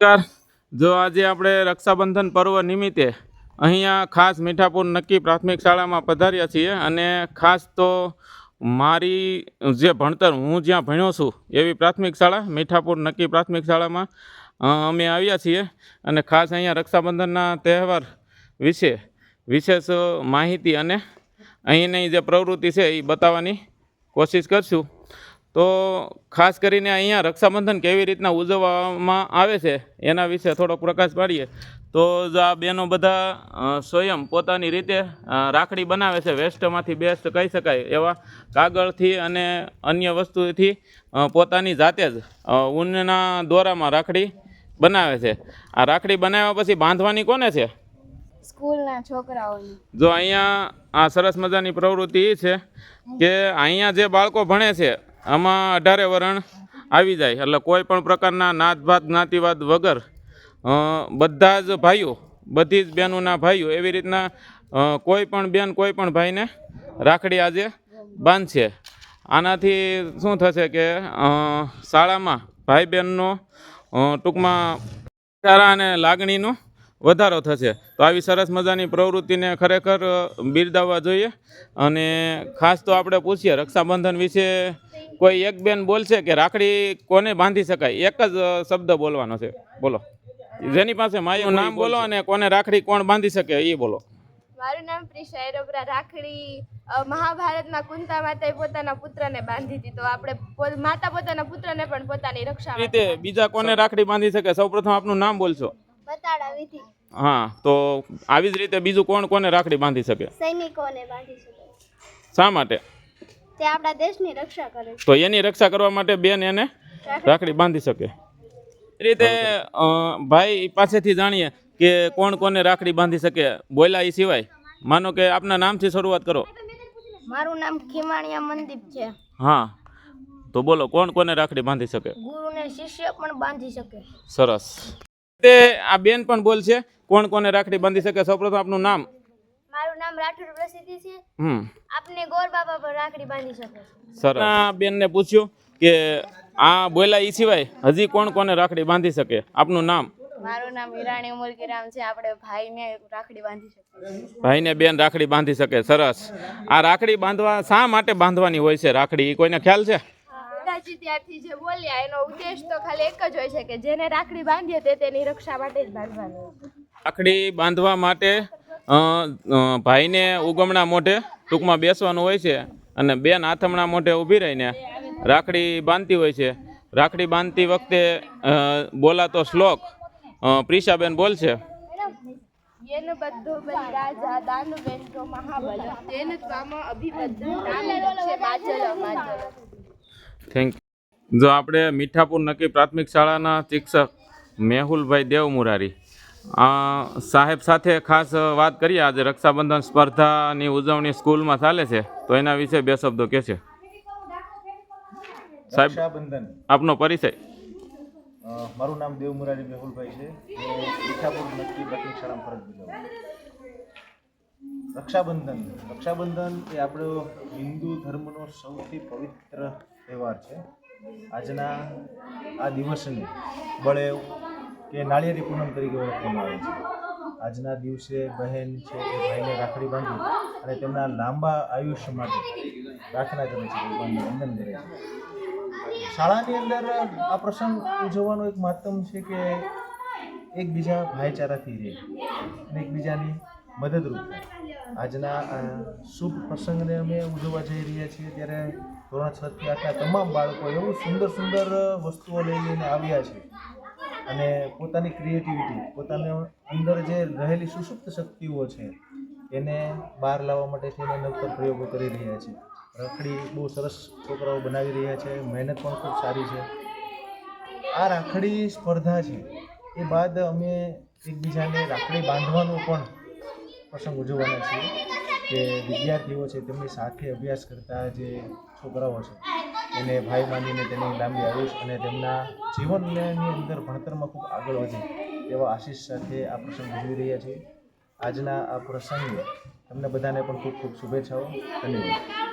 નમસ્કાર. જો આજે આપણે રક્ષાબંધન પર્વ નિમિત્તે અહીંયા ખાસ મીઠાપુર નક્કી પ્રાથમિક શાળામાં પધાર્યા છીએ અને ખાસ તો મારી જે ભણતર હું જ્યાં ભણ્યો છું એવી પ્રાથમિક શાળા, મીઠાપુર નક્કી પ્રાથમિક શાળામાં અમે આવ્યા છીએ અને ખાસ અહીંયા રક્ષાબંધનના તહેવાર વિશે વિશેષ માહિતી અને અહીંની જે પ્રવૃત્તિ છે એ બતાવવાની કોશિશ કરશું. તો ખાસ કરીને અહીંયા રક્ષાબંધન કેવી રીતના ઉજવવામાં આવે છે એના વિશે થોડો પ્રકાશ પાડીએ. તો જ આ બહેનો બધા સ્વયં પોતાની રીતે રાખડી બનાવે છે વેસ્ટમાંથી બેસ્ટ કહી શકાય એવા કાગળથી અને અન્ય વસ્તુથી પોતાની જાતે જ ઊનના દોરામાં રાખડી બનાવે છે. આ રાખડી બનાવ્યા પછી બાંધવાની કોને છે? સ્કૂલના છોકરાઓની. જો અહીંયા આ સરસ મજાની પ્રવૃત્તિ એ છે કે અહીંયા જે બાળકો ભણે છે આમાં અઢારે વરણ આવી જાય. એટલે કોઈ પણ પ્રકારના નાતભાત, જ્ઞાતિવાદ વગર બધા જ ભાઈઓ, બધી જ બહેનોના ભાઈઓ એવી રીતના કોઈ પણ બેન કોઈ પણ ભાઈને રાખડી આજે બાંધશે. આનાથી શું થશે કે શાળામાં ભાઈ બહેનનો ટૂંકમાં સારા અને લાગણીનો વધારો થશે. તો આવી સરસ મજાની પ્રવૃત્તિને ખરેખર બિરદાવવા જોઈએ. અને ખાસ તો આપણે પૂછીએ રક્ષાબંધન વિશે કોઈ એક બેન બોલશે કે રાખડી કોને બાંધી શકાય? એક જ શબ્દ બોલવાનો છે. બોલો. જેની પાસે માયું નામ બોલો અને કોને રાખડી કોણ બાંધી શકે એ બોલો. મારું નામ પ્રિશા એરોબરા. રાખડી મહાભારતમાં કુંતા માતાએ પોતાના પુત્રને બાંધી દીધો. આપણે માતા પોતાના પુત્રને પણ પોતાની રક્ષા રીતે બીજા કોને રાખડી બાંધી શકે? સૌપ્રથમ આપનું નામ બોલશો. બતાડા હા તો આવી જ રીતે બીજું કોણ કોને રાખડી બાંધી શકે? સૈનિકોને બાંધી શકે. શા માટે? તે આપણા દેશની રક્ષા કરે છે. તો એની રક્ષા કરવા માટે બેન એને રાખડી. બાંધી શકે. એ રીતે ભાઈ પાસેથી જાણીએ કે કોણ કોને રાખડી બાંધી શકે. બોયલા એ સિવાય. માનો કે આપના નામથી શરૂઆત કરો. મારું નામ ખીમાણિયા મનદીપ છે. હા. તો બોલો કોણ કોને રાખડી બાંધી શકે? ગુરુને શિષ્ય પણ બાંધી શકે. સરસ. તે આ બેન પણ બોલશે કોણ કોને રાખડી બાંધી શકે? સૌપ્રથમ આપનું નામ. નામ રાઠોડ પ્રસિદ્ધિ છે. હમ. આપને ગોર બાબા પર રાખડી બાંધી શકે સરસ. આ બેનને પૂછ્યું કે આ બોલા એ સિવાય હજી કોણ કોને રાખડી બાંધી શકે? આપનું નામ? મારું નામ હિરાણી ઉમરકીરામ છે. આપણે ભાઈને રાખડી બાંધી શકીએ ભાઈને બેન રાખડી બાંધી શકે. સરસ. આ રાખડી બાંધવા શા માટે બાંધવાની હોય છે રાખડી? કોઈને ખ્યાલ છે? ત્યારથી જે બોલ્યા એનો ઉદ્દેશ તો ખાલી એક જ હોય છે કે જેને રાખડી બાંધીએ તે તેની રક્ષા માટે જ બાંધવાનું. રાખડી બાંધવા માટે ભાઈને ઉગમણા મોઢે ટૂંકમાં બેસવાનું હોય છે અને બેન આથમણા મોઢે ઊભી રહીને રાખડી બાંધતી હોય છે. રાખડી બાંધતી વખતે બોલાતો શ્લોક પ્રિશાબેન બોલશે થેન્ક યુ જો આપણે મીઠાપુર નક્કી પ્રાથમિક શાળાના શિક્ષક મેહુલભાઈ દેવ મુરારી સાહેબ સાથે ખાસ વાત કરીએ. આજે રક્ષાબંધન સ્પર્ધાની ઉજવણી સ્કૂલમાં ચાલે છે. તો એના વિશે બે શબ્દો કહે છે. સાહેબ આપનો પરિચય. મારું નામ દેવ મુરારી મેહુલભાઈ છે. રક્ષાબંધન. રક્ષાબંધન એ આપણો હિન્દુ ધર્મનો સૌથી પવિત્ર તહેવાર છે. આજના આ દિવસને બળેવ કે નાળિયેરી પૂનમ તરીકે ઓળખવામાં આવે છે. આજના દિવસે બહેન છે એ ભાઈને રાખડી બાંધી અને તેમના લાંબા આયુષ્ય માટે પ્રાર્થના કરે છે ભગવાનને વંદન કરે છે. શાળાની અંદર આ પ્રસંગ ઉજવવાનો એક મહત્તમ છે કે એકબીજા ભાઈચારાથી રહે અને એકબીજાની મદદરૂપ થાય. આજના શુભ પ્રસંગને અમે ઉજવવા જઈ રહ્યા છીએ. ત્યારે ધોરણ છ થી આટલા તમામ બાળકો એવું સુંદર સુંદર વસ્તુઓ લઈ લઈને આવ્યા છે. અને પોતાની ક્રિએટિવિટી પોતાની અંદર જે રહેલી સુષુપ્ત શક્તિઓ છે, એને બહાર લાવવા માટે થઈને નવતર પ્રયોગો કરી રહ્યા છે. રાખડી બહુ સરસ છોકરાઓ બનાવી રહ્યા છે, મહેનત પણ ખૂબ સારી છે. આ રાખડી સ્પર્ધા છે, એ બાદ અમે એકબીજાને રાખડી બાંધવાનો પણ પ્રસંગ ઉજવવાના છીએ કે વિદ્યાર્થીઓ છે તેમની સાથે અભ્યાસ કરતા જે છોકરાઓ છે એને ભાઈ માનીને તેની લાંબી આયુષ અને તેમના જીવનની અંદર ભણતરમાં ખૂબ આગળ વધે તેવા આશીષ સાથે આ પ્રસંગ ઉજવી રહ્યા છીએ. આજના આ પ્રસંગે તમને બધાને પણ ખૂબ ખૂબ શુભેચ્છાઓ. ધન્યવાદ.